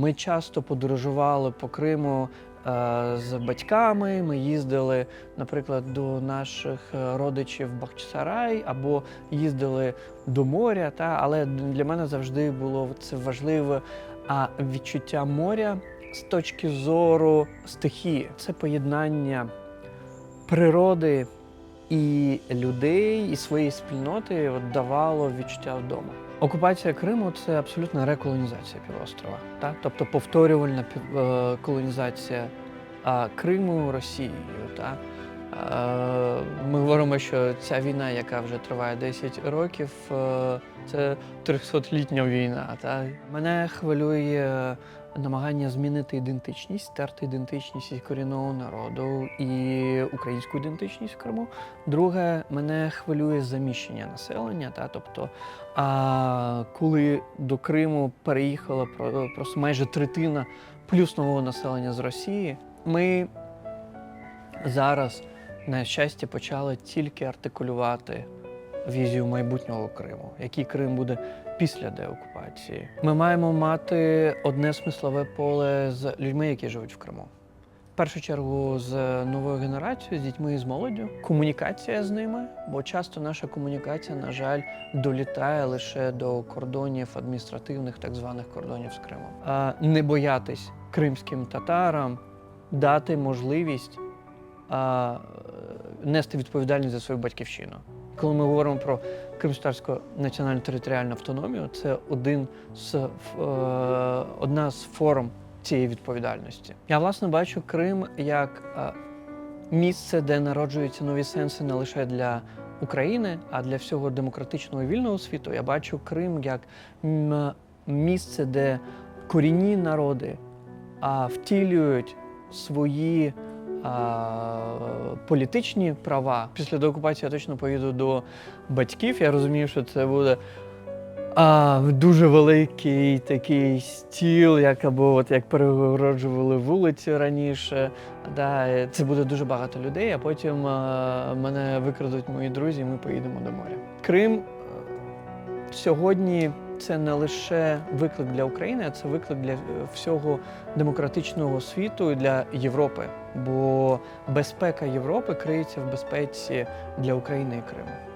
Ми часто подорожували по Криму е, з батьками. Ми їздили, наприклад, до наших е, родичів в Бахчисарай або їздили до моря. Та? Але для мене завжди було це важливе а відчуття моря з точки зору стихії. Це поєднання природи і людей, і своєї спільноти от, давало відчуття вдома. Окупація Криму це абсолютна реколонізація півострова, так? тобто повторювальна е, колонізація Криму Росією. Так? Е, Ми говоримо, що ця війна, яка вже триває 10 років, е, це 300-літня війна. Так? Мене хвилює намагання змінити ідентичність, стерти ідентичність корінного народу і українську ідентичність в Криму. Друге, мене хвилює заміщення населення. Та, тобто, а, коли до Криму переїхала про- просто майже третина плюс нового населення з Росії, ми зараз, на щастя, почали тільки артикулювати візію майбутнього Криму, який Крим буде після деокупації. Ми маємо мати одне смислове поле з людьми, які живуть в Криму. В першу чергу з новою генерацією, з дітьми і з молоддю, комунікація з ними, бо часто наша комунікація, на жаль, долітає лише до кордонів адміністративних, так званих кордонів з Кримом. А не боятись кримським татарам дати можливість а, нести відповідальність за свою батьківщину. Коли ми говоримо про Кримсько національну територіальну автономію, це один з, е, одна з форм цієї відповідальності. Я власне бачу Крим як е, місце, де народжуються нові сенси не лише для України, а для всього демократичного і вільного світу. Я бачу Крим як місце, де корінні народи втілюють свої політичні права. Після деокупації я точно поїду до батьків. Я розумію, що це буде а, дуже великий такий стіл, як або от як перегороджували вулиці раніше. Да, це буде дуже багато людей, а потім а, мене викрадуть мої друзі, і ми поїдемо до моря. Крим е, сьогодні це не лише виклик для України, а це виклик для е, всього демократичного світу і для Європи. Бо безпека Європи криється в безпеці для України і Криму.